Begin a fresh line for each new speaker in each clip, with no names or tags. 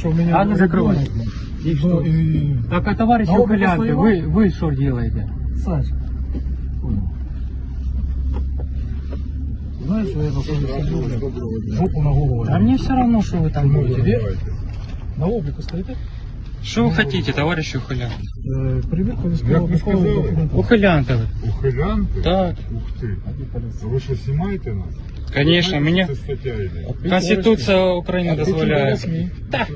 что у меня...
А ну закрывай. И
Ну,
что?
и...
Так, а товарищи
А опыт
ухилянты,
своего?
вы, вы что делаете?
Саш, понял. Знаешь, что я заходил с жопу на голову.
А мне все равно, что вы там
Ну,
будете.
тебе? На обліку стоїте?
Что вы хотите, товарищи ухилянты?
Е, Перевірка
Як
військового
ви
військового
сказали?
документу.
Ухилянты вы.
Ухилянти?
Так,
Ух ти.
А де поліція?
А ви що, знімаєте нас?
конечно,
Знаєте,
меня
що Це стаття йде.
Конституция Украины
А ты тем более
дозволяет.
СМИ.
Да.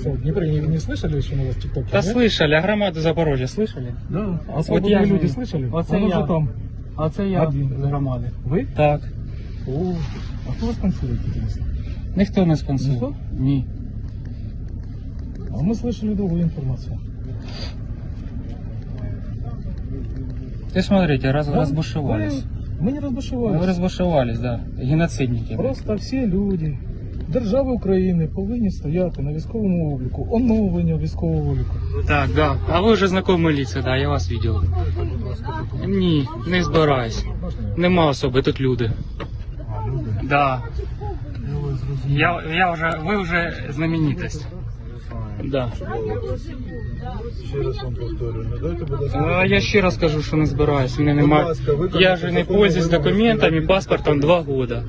Что, в Днепре не, не слышали, что у вас в ТикТоке?
Да слышали, а громаду Запорожья слышали?
Да. А
Вот
свободные
я
люди
же-
слышали?
Вот
Он
я.
уже там.
А це я
Один.
з громади.
Вы?
Так.
О, а кто вас спонсирует, интересно?
Ніхто не спонсорує.
Ніхто?
Ні.
А мы слышали другую информацию.
Ты смотрите, раз,
Да?
разбушевались.
Вы- Мы не разбушевались.
Вы разбушевались, да. Геноцидники.
Просто всі люди держави України повинні стояти на військовому обліку, оновлення військового обліку.
Так, да. А ви вже знайомі лица, да, я вас бачив. Ні, не збираюсь. Нема особи, тут люди.
А, люди.
Да. Я, я вже, ви вже знаменитость. Да.
Ще раз вам повторюю, не дайте, будь ласка.
А я ще раз кажу, що не збираюсь. Мене нема.
ласка, виконайте
Я же не пользуюсь документами,
співробітника
паспортом два года.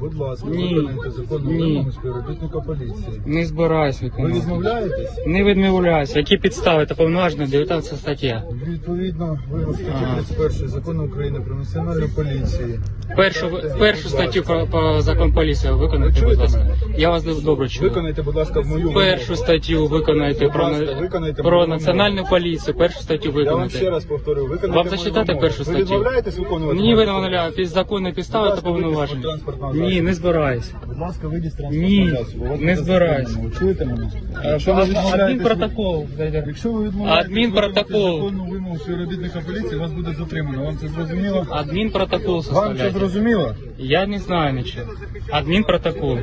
Будь ласка,
Ні.
виконайте законну
Ні.
вимогу співробітника поліції.
Не збираюсь
Ви
виконувати.
відмовляєтесь?
Не відмовляюсь. Які підстави та повноважені 19 стаття.
Відповідно, вимог статті
Ага.
31 закону України про національну поліцію.
Першу, першу статтю про, по закон поліції виконайте, будь ласка. Я вас добре чую.
Виконайте, будь ласка, в мою
Першу
вимогу.
статтю виконайте про,
на- виконайте
про
мою
національну поліцію. Першу статтю
Я вам ще
виконайте.
раз повторю, виконайте
Вам
мою
зачитати
вимогу.
першу
Ви
статтю?
відмовляєтесь виконувати?
Ні, ви
мою
не вимовляю, під законні підстави та повноваження. Ні, не збираюсь.
Будь ласка, вийдіть з
Ні,
транспортного засобу. Вас
не
буде
збираюсь.
затримано. Ви Чуєте мене?
А,
Якщо ви відмовляєтесь-
Адмінпротокол.
Якщо ви відмовляєтесь
Адмінпротокол.
виконати законну вимогу співробітника поліції, вас буде затримано. Вам це зрозуміло?
Адмінпротокол
Вам це
составляйте.
зрозуміло?
Я не знаю ничего. Админпротокол.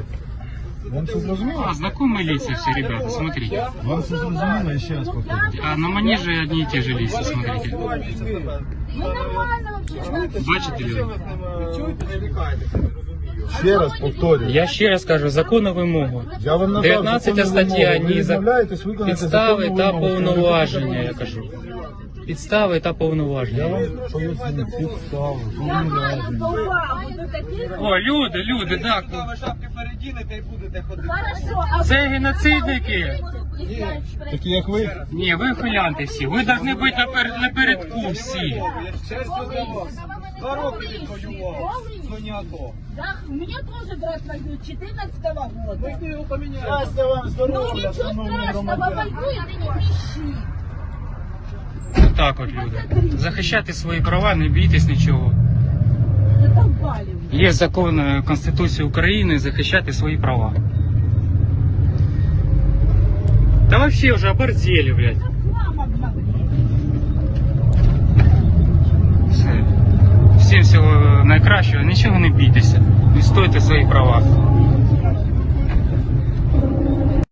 Вам це зрозуміло?
А, знакомые лица все, ребята, смотрите.
Вам це зрозуміло? Я ще раз повторю.
А на манеже одни и те же лица, смотрите.
Мы нормально вообще.
Ще раз повторюю.
Я ще раз кажу, законну вимогу.
Я вам надав
19
законну
стаття,
вимогу. Ви
ні, за-
відмовляєтесь виконати
Підстави
законну
та
вимогу
повноваження, я кажу. Підстави та
Я
повноваження.
вам поясню підстави, повноваження.
О, люди, люди, так. Це геноцидники.
Такі як ви?
Ні, ви хулянти всі. Ви повинні бути наперед, напередку всі.
Два роки відвоював. Да, у меня тоже брат воюет 14 года.
Щастя вам,
Ну
здоров'я,
ничего
шановні
страшного,
громадяни.
воюет и не кричи.
Так от люди. Захищати свої права, не бійтесь нічого.
Задолбали вы.
Є закон е, Конституції України захищати свої права. Та вообще вже оборзели, блядь. Всім всього найкращого, нічого не бійтеся. Відстойте свої права.